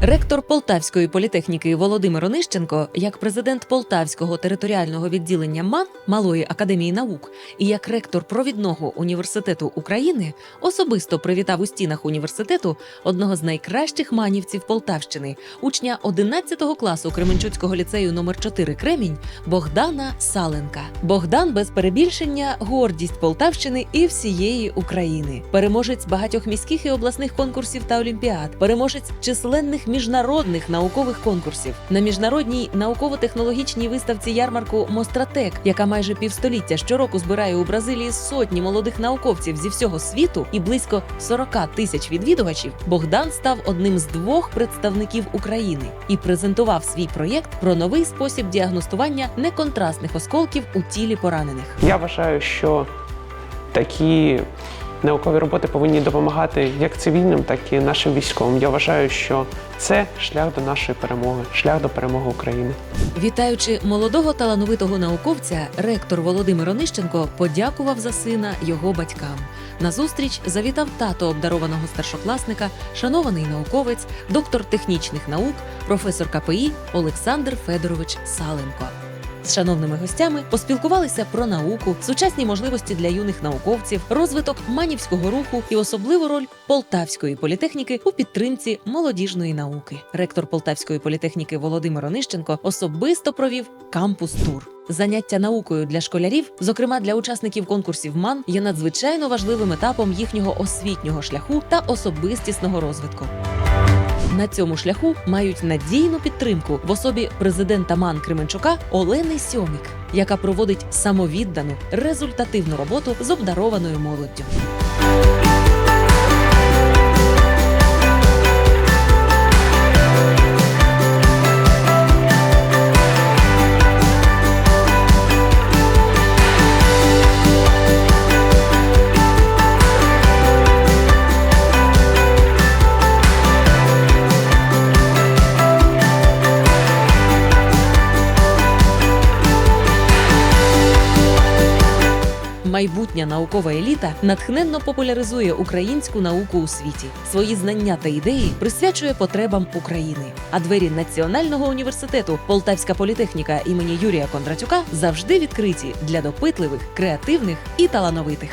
Ректор Полтавської політехніки Володимир Онищенко, як президент Полтавського територіального відділення МАН Малої академії наук і як ректор провідного університету України особисто привітав у стінах університету одного з найкращих манівців Полтавщини, учня 11 класу Кременчуцького ліцею номер 4 Кремінь Богдана Саленка. Богдан без перебільшення гордість Полтавщини і всієї України. Переможець багатьох міських і обласних конкурсів та олімпіад, переможець численних міжнародних наукових конкурсів на міжнародній науково-технологічній виставці ярмарку Мостратек, яка майже півстоліття щороку збирає у Бразилії сотні молодих науковців зі всього світу і близько 40 тисяч відвідувачів. Богдан став одним з двох представників України і презентував свій проєкт про новий спосіб діагностування неконтрастних осколків у тілі поранених. Я вважаю, що такі наукові роботи повинні допомагати як цивільним, так і нашим військовим. Я вважаю, що це шлях до нашої перемоги, шлях до перемоги України. Вітаючи молодого талановитого науковця, ректор Володимир Онищенко подякував за сина його батькам. На зустріч завітав тато обдарованого старшокласника, шанований науковець, доктор технічних наук, професор КПІ Олександр Федорович Саленко. З шановними гостями поспілкувалися про науку, сучасні можливості для юних науковців, розвиток манівського руху і особливу роль полтавської політехніки у підтримці молодіжної науки. Ректор Полтавської політехніки Володимир Онищенко особисто провів кампус тур. Заняття наукою для школярів, зокрема для учасників конкурсів МАН, є надзвичайно важливим етапом їхнього освітнього шляху та особистісного розвитку. На цьому шляху мають надійну підтримку в особі президента МАН Кременчука Олени Сьомік, яка проводить самовіддану результативну роботу з обдарованою молоддю. Майбутня наукова еліта натхненно популяризує українську науку у світі. Свої знання та ідеї присвячує потребам України. А двері Національного університету Полтавська політехніка імені Юрія Кондратюка завжди відкриті для допитливих, креативних і талановитих.